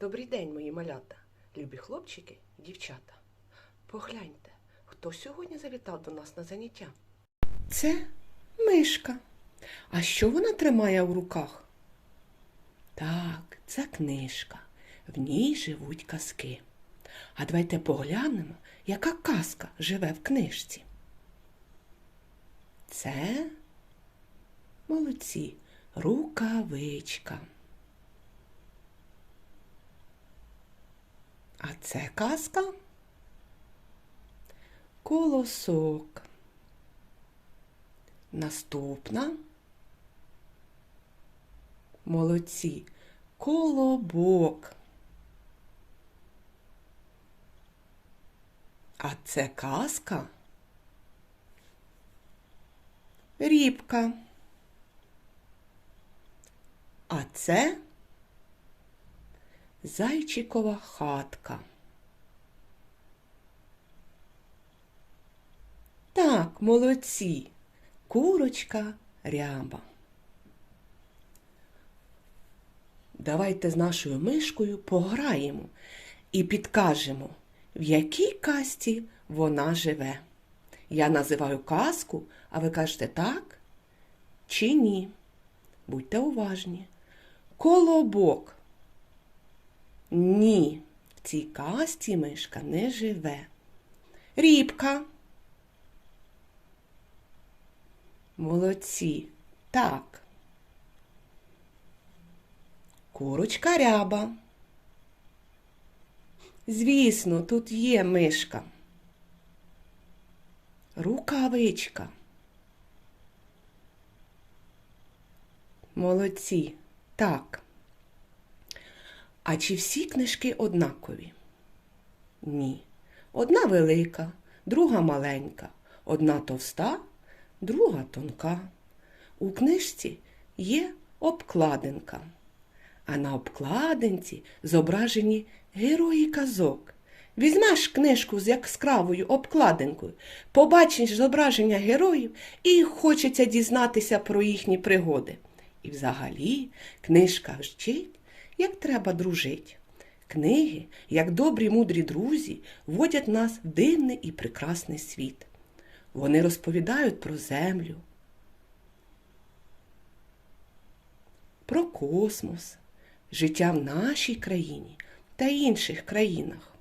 Добрий день, мої малята, любі хлопчики і дівчата. Погляньте, хто сьогодні завітав до нас на заняття. Це мишка. А що вона тримає у руках? Так, це книжка. В ній живуть казки. А давайте поглянемо, яка казка живе в книжці. Це молодці, рукавичка. А це казка колосок. Наступна молодці колобок. А це казка рібка. А це зайчикова хатка. Так, молодці, курочка ряба. Давайте з нашою мишкою пограємо і підкажемо, в якій касті вона живе. Я називаю казку, а ви кажете так чи ні. Будьте уважні. Колобок. Ні, в цій касті мишка не живе. Рібка. Молодці. Так. Курочка ряба. Звісно, тут є мишка. Рукавичка. Молодці. Так. А чи всі книжки однакові? Ні. Одна велика, друга маленька, одна товста, друга тонка. У книжці є обкладинка, а на обкладинці зображені герої казок. Візьмеш книжку з яскравою обкладинкою, побачиш зображення героїв і хочеться дізнатися про їхні пригоди. І взагалі книжка вчить, як треба дружить. Книги, як добрі мудрі друзі, водять нас в дивний і прекрасний світ. Вони розповідають про землю, про космос, життя в нашій країні та інших країнах.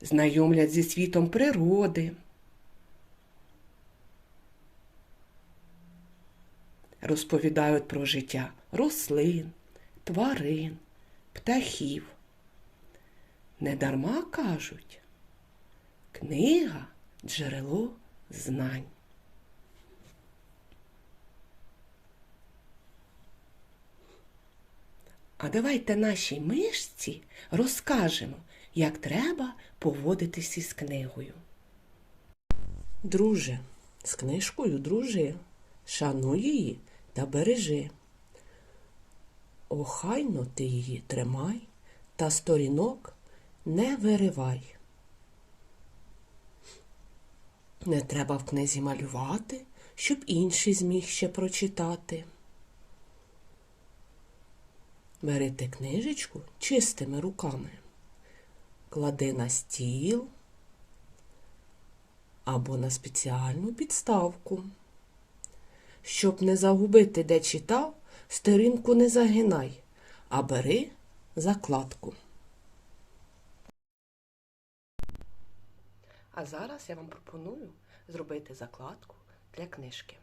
Знайомлять зі світом природи. Розповідають про життя рослин, тварин, птахів. Недарма кажуть, книга джерело знань. А давайте нашій мишці розкажемо, як треба поводитись із книгою. Друже, з книжкою дружи, шануй її та бережи. Охайно ти її тримай, та сторінок не виривай. Не треба в книзі малювати, щоб інший зміг ще прочитати. Бери ти книжечку чистими руками, клади на стіл або на спеціальну підставку. Щоб не загубити, де читав, сторінку не загинай, а бери закладку. А зараз я вам пропоную зробити закладку для книжки.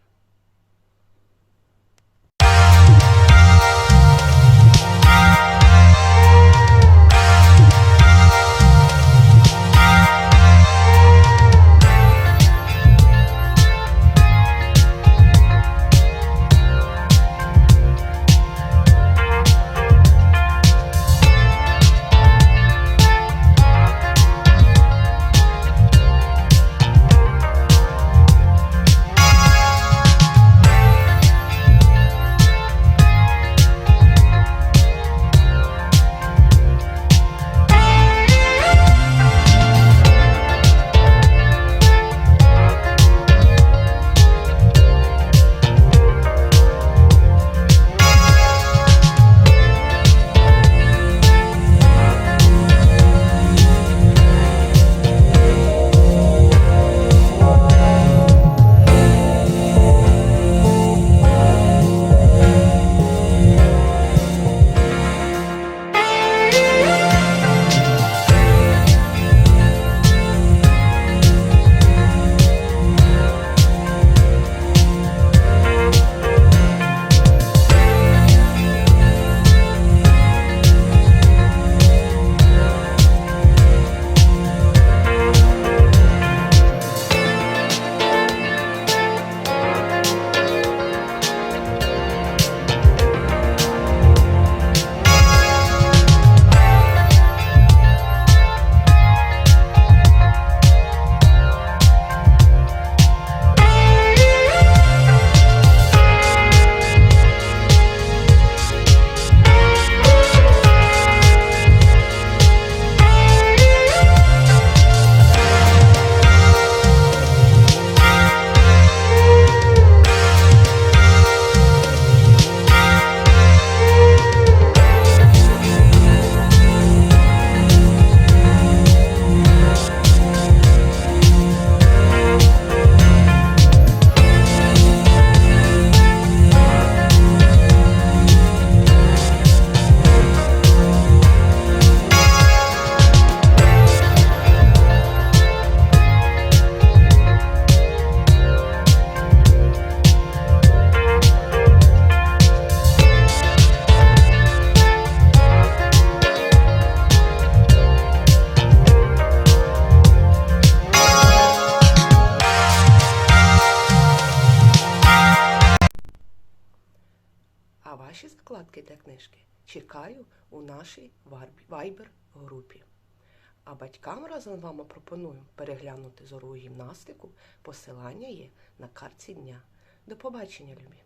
Книжки, чекаю у нашій вайбер групі. А батькам разом з вами пропоную переглянути зорову гімнастику. Посилання є на карці дня. До побачення, любі!